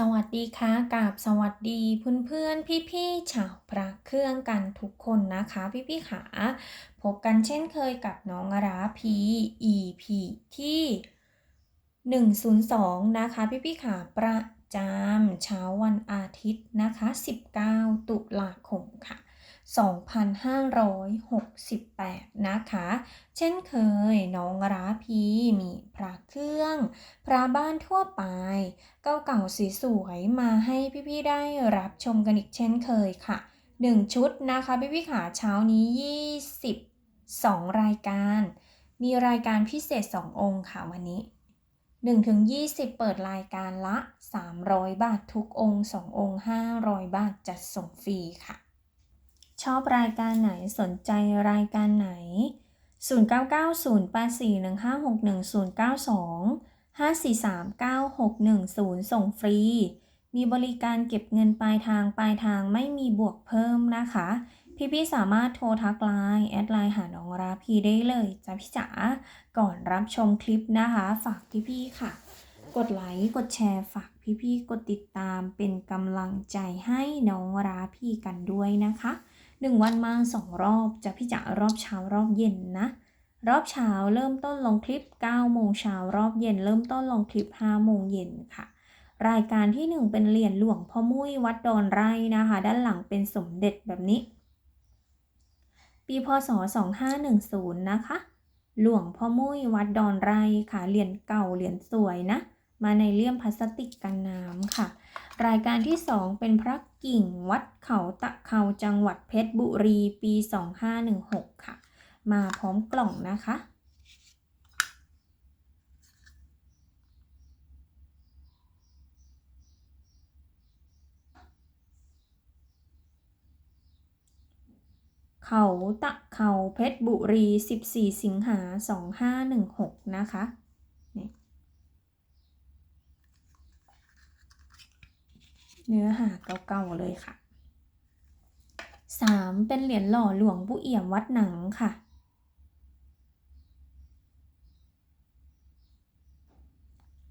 สวัสดีค่ะกับสวัสดีเพื่อนเพื่อนพี่พี่ชาวพระเครื่องกันทุกคนนะคะพี่พี่ขาพบกันเช่นเคยกับน้องราพี EP ที่ 102 นะคะพี่พี่ขาประจำเช้าวันอาทิตย์นะคะ 19 ตุลาคมค่ะ 2568 นะคะ เช่นเคยน้องราพีมีพระเครื่อง พระบ้านทั่วไป เก่าเก่าสีสวยมาให้พี่ๆได้รับชมกันอีกเช่นเคยค่ะ 1 ชุดนะคะพี่ๆขาเช้านี้ 22 รายการ มีรายการพิเศษ 2 องค์ค่ะวันนี้1ถึง20 เปิดรายการละ 300 บาททุกองค์ 2 องค์ 500 บาทจัดส่งฟรีค่ะ ชอบรายการไหนสนใจรายการไหน 0990841561 092 5439610 ส่งฟรี มีบริการเก็บเงินปลายทางปลายทางไม่มีบวกเพิ่มนะคะ พี่ๆสามารถโทรทักไลน์แอดไลน์หาน้องราพีได้เลยจ้ะพี่จ๋าก่อนรับชมคลิปนะคะ ฝากพี่ๆค่ะ กดไลค์กดแชร์ฝากพี่ๆกดติดตามเป็นกำลังใจให้น้องราพีกันด้วยนะคะ หนึ่งวันมาสองรอบจะพี่จ๋ารอบเช้ารอบเย็นนะ รอบเช้าเริ่มต้นลงคลิป9โมงเช้ารอบเย็น เริ่มต้นลงคลิป5โมงเย็นค่ะ รายการที่ 1 เป็นเหรียญหลวงพ่อมุ้ยวัดดอนไร่นะคะ ด้านหลังเป็นสมเด็จแบบนี้ ปีพศ 2510 นะคะ หลวงพ่อมุ้ยวัดดอนไร่ค่ะเหรียญเก่าเหรียญสวยนะ มาในเลี่ยมพลาสติกกันน้ำค่ะ รายการที่ 2 เป็นพระกิ่งวัดเขาตะเขาจังหวัดเพชรบุรีปี 2516 ค่ะ มาพร้อมกล่องนะคะ เขาตะเขาเพชรบุรี 14 สิงหา 2516 นะคะ เนื้อหาเก่าๆเลยค่ะ 3. เป็นเหรียญหล่อหลวงปู่เอี่ยมวัดหนังค่ะ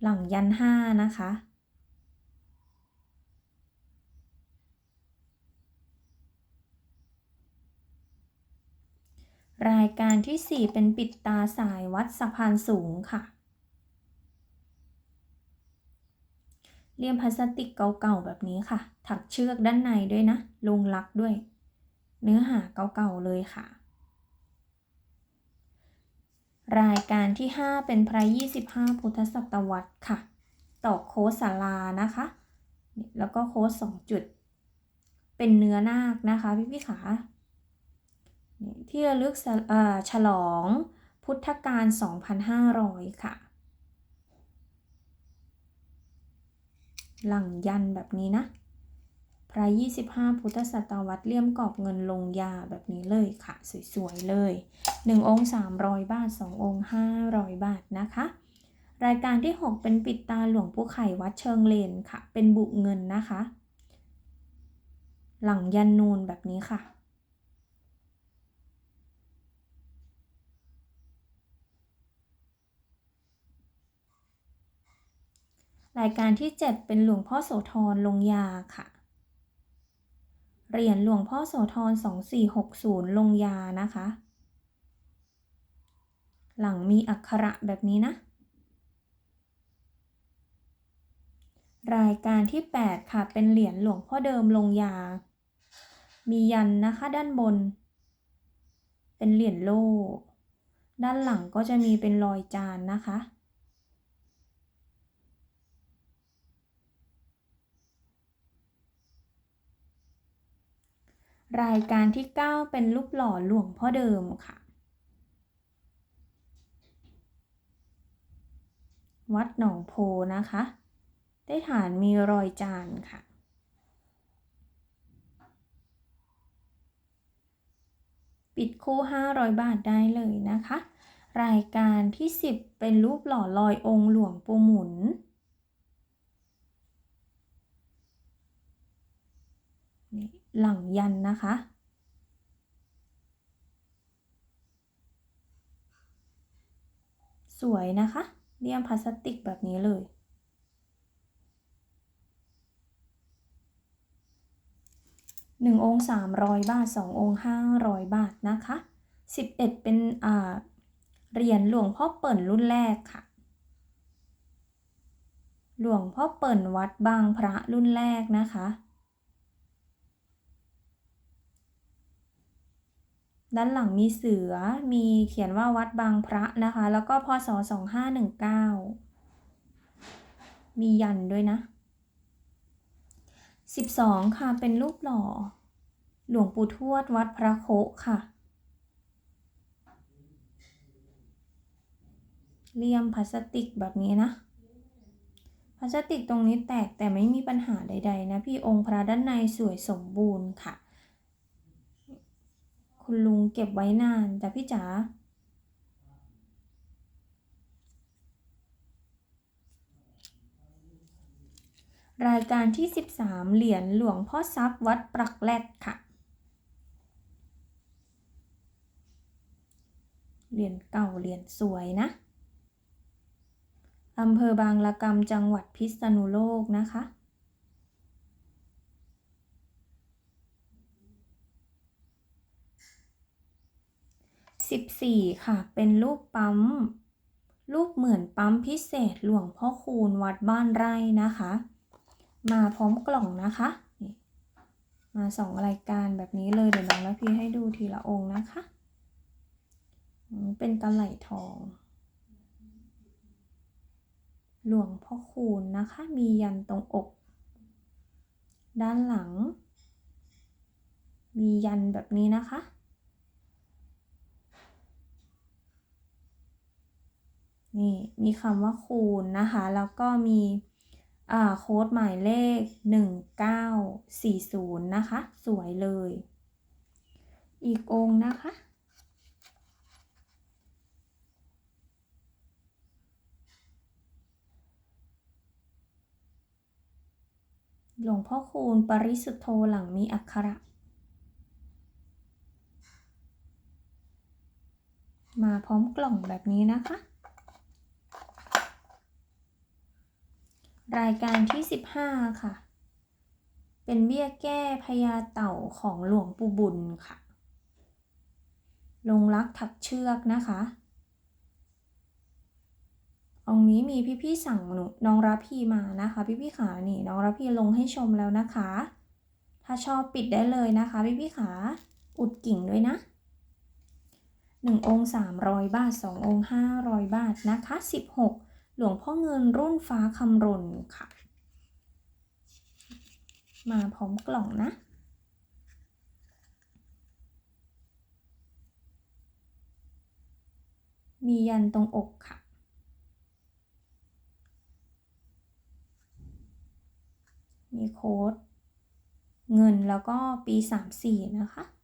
หลังยันห้านะคะ รายการที่ 4 เป็นปิดตาสายวัดสะพานสูงค่ะ เลี่ยมพลาสติกเก่าๆแบบนี้ค่ะ ถักเชือกด้านในด้วยนะ ลงลักด้วย เนื้อหาเก่าๆเลยค่ะ รายการที่ 5 เป็นพระ 25 พุทธศตวรรษค่ะต่อโค้ดศาลานะคะ แล้วก็โค้ด2จุด เป็นเนื้อนาคนะคะพี่พี่ขาที่ระลึกฉลองพุทธกาล 2,500 ค่ะ หลังยันแบบนี้นะ พระ 25 พุทธศตวรรษเลี่ยมกรอบเงินลงยาแบบนี้เลยค่ะ สวยๆเลย 1 องค์ 300 บาท 2 องค์ 500 บาทนะคะ รายการที่ 6 เป็นปิดตาหลวงปู่ไข่วัดเชิงเลนค่ะ เป็นบุเงินนะคะ หลังยันนูนแบบนี้ค่ะ รายการที่ 7 เป็นหลวงพ่อโสธรลงยาค่ะ เหรียญหลวงพ่อโสธร 2460 ลงยานะคะ หลังมีอักขระแบบนี้นะ รายการที่ 8 ค่ะ เป็นเหรียญหลวงพ่อเดิมลงยา มียันนะคะด้านบน เป็นเหรียญโล่ ด้านหลังก็จะมีเป็นรอยจานนะคะ รายการที่ 9 เป็นรูปหล่อหลวงพ่อเดิมค่ะ วัดหนองโพนะคะ ได้ฐานมีรอยจานค่ะ ปิดคู่ 500 บาทได้เลยนะคะ รายการที่ 10 เป็นรูปหล่อลอยองค์หลวงปู่หมุน หลังยันนะคะ สวยนะคะเลี่ยมพลาสติกแบบนี้เลย หนึ่งองค์สามร้อยบาทสององค์ห้าร้อยบาทนะคะสิบเอ็ดเป็นอ่าเหรียญหลวงพ่อเปิ่นรุ่นแรกค่ะ หลวงพ่อเปิ่นวัดบางพระรุ่นแรกนะคะ ด้านหลังมีเสือ มีเขียนว่าวัดบางพระนะคะ แล้วก็พศ2519 มียันด้วยนะ 12 ค่ะ เป็นรูปหล่อ หลวงปู่ทวดวัดพระโคค่ะ เลี่ยมพลาสติกแบบนี้นะ พลาสติกตรงนี้แตกแต่ไม่มีปัญหาใด ๆ นะ พี่องค์พระด้านในสวยสมบูรณ์ค่ะ คุณลุงเก็บไว้นานแต่พี่จ๋ารายการที่ 13 เหรียญหลวงพ่อทรัพย์วัดปรักแรดค่ะ เหรียญเก่าเหรียญสวยนะ อำเภอบางละกำจังหวัดพิษณุโลกนะคะ 14 ค่ะ เป็นรูปปั๊ม รูปเหมือนปั๊มพิเศษหลวงพ่อคูณวัดบ้านไร่นะคะ มาพร้อมกล่องนะคะมาสองรายการแบบนี้เลยเดี๋ยวน้องแล้วพี่ให้ดูทีละองค์นะคะ เป็นกระไหล่ทอง หลวงพ่อคูณนะคะ มียันตรงอก ด้านหลัง มียันแบบนี้นะคะ นี่ มีคำว่าคูณนะคะ แล้วก็มีโค้ดหมายเลข 1940 นะคะ สวยเลย อีกองนะคะ หลวงพ่อคูณปริสุทธโธหลังมีอักขระ มาพร้อมกล่องแบบนี้นะคะ รายการที่ 15 ค่ะ เป็นเบี้ยแก้พญาเต่าของหลวงปู่บุญค่ะ ลงรักถักเชือกนะคะองนี้มีพี่ๆสั่งหนูน้องรับพี่มานะคะ พี่ๆขานี่น้องรับพี่ลงให้ชมแล้วนะคะ ถ้าชอบปิดได้เลยนะคะ พี่ๆขาอุดกิ่งด้วยนะหนึ่งองค์สามร้อยบาทสององค์ห้าร้อยบาทนะคะสิบ หลวงพ่อเงินรุ่นฟ้าคำรนค่ะ มาพร้อมกล่องนะมียันตรงอกค่ะ มีโค้ด เงินแล้วก็ปี 34 นะคะ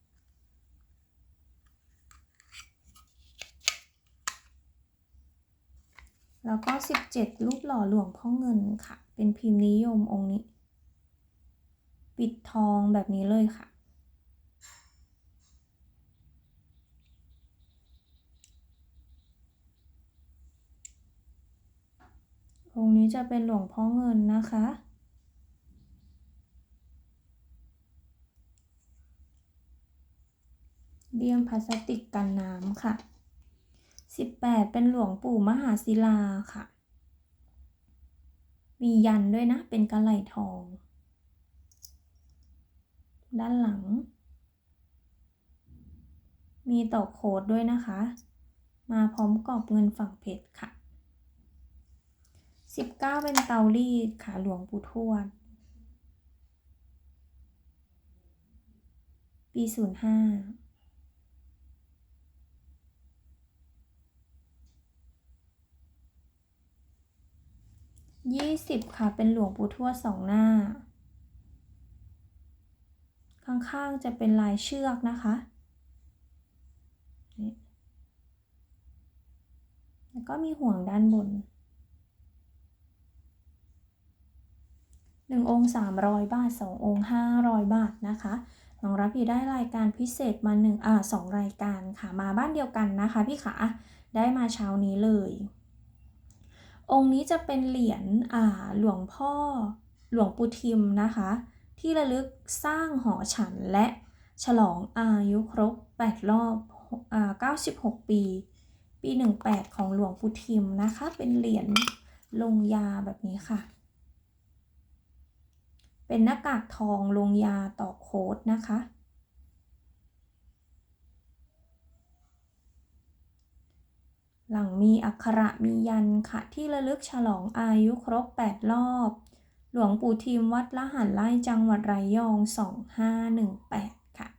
แล้วก็ 17 รูปหล่อหลวงพ่อเงินค่ะ เป็นพิมพ์นิยมองค์นี้ ปิดทองแบบนี้เลยค่ะ องค์นี้จะเป็นหลวงพ่อเงินนะคะเลี่ยมพลาสติกกันน้ำค่ะ 18 เป็นหลวงปู่มหาศิลาค่ะ มียันด้วยนะ เป็นกระไหล่ทอง ด้านหลัง มีต่อโคดด้วยนะคะ มาพร้อมกรอบเงินฝั่งเพชรค่ะ 19 เป็นเตารีดค่ะหลวงปู่ทวด ปี 05 20ค่ะ เป็นหลวงปู่ทวดสองหน้า ข้างๆจะเป็นลายเชือกนะคะ แล้วก็มีห่วงด้านบนหนึ่งองค์สามร้อยบาทสององค์ห้าร้อยบาทนะคะน้องรับพี่ได้รายการพิเศษมาหนึ่งอ่าสองรายการค่ะ มาบ้านเดียวกันนะคะพี่ขาได้มาเช้านี้เลย องค์นี้จะเป็นเหรียญอาหลวงพ่อหลวงปู่ทิมนะคะ ที่ระลึกสร้างหอฉันและฉลองอายุครบ 8 รอบอ่า96 ปี ปี 18 ของหลวงปู่ทิมนะคะ เป็นเหรียญลงยาแบบนี้ค่ะ เป็นหน้ากากทองลงยาต่อโค้ดนะคะ หลังมีอักขระมียันค่ะ ที่ระลึกฉลองอายุครบ 8 รอบ หลวงปู่ทิมวัดละหันไล่จังหวัดระยอง 2518 ค่ะ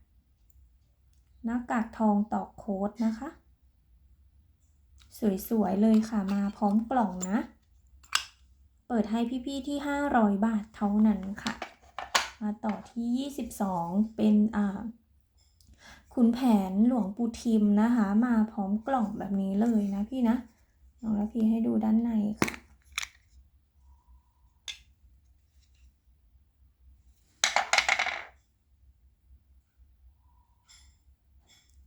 หน้ากากทองต่อโค้ดนะคะ สวย ๆ เลยค่ะมาพร้อมกล่องนะ เปิดให้พี่ ๆ ที่ 500 บาทเท่านั้นค่ะ มาต่อที่ 22 เป็นอ่า ขุนแผนหลวงปู่ทิมนะคะ มาพร้อมกล่องแบบนี้เลยนะพี่นะลองแล้วพี่ให้ดูด้านในค่ะ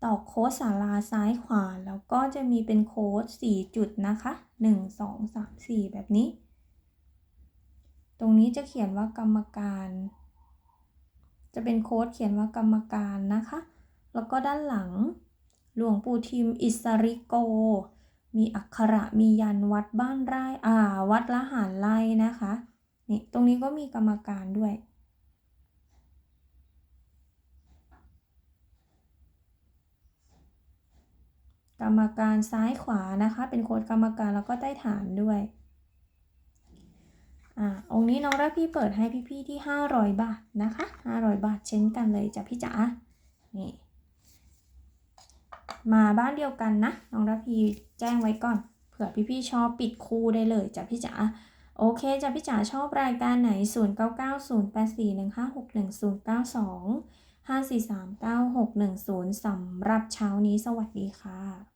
ต่อโค้ดสาราซ้ายขวา แล้วก็จะมีเป็นโค้ด4จุดนะคะ 1 2 3 4 แบบนี้ ตรงนี้จะเขียนว่ากรรมการ จะเป็นโค้ดเขียนว่ากรรมการนะคะ แล้วก็ด้านหลัง หลวงปู่ทิมอิสริโก มีอักขระมียันวัดบ้านไร่อ่า วัดละหารไร่นะคะนี่ตรงนี้ก็มีกรรมการด้วย กรรมการซ้ายขวานะคะ เป็นโค้ดกรรมการแล้วก็ใต้ฐานด้วยอ่าองค์นี้น้องรับพี่เปิดให้พี่ๆที่ 500 บาทนะคะ 500 บาทเช่นกันเลยจ้ะพี่จ๋านี่ มาบ้านเดียวกันนะน้องรับพี่แจ้งไว้ก่อน เผื่อพี่ๆชอบปิดคู่ได้เลยจ้ะพี่จ๋าโอเคจ้ะพี่จ๋าชอบรายการไหน 0 9 9 0 8 4 1 5 6 1 0 9 2 5 4 3 9 6 1 0สำหรับเช้านี้สวัสดีค่ะ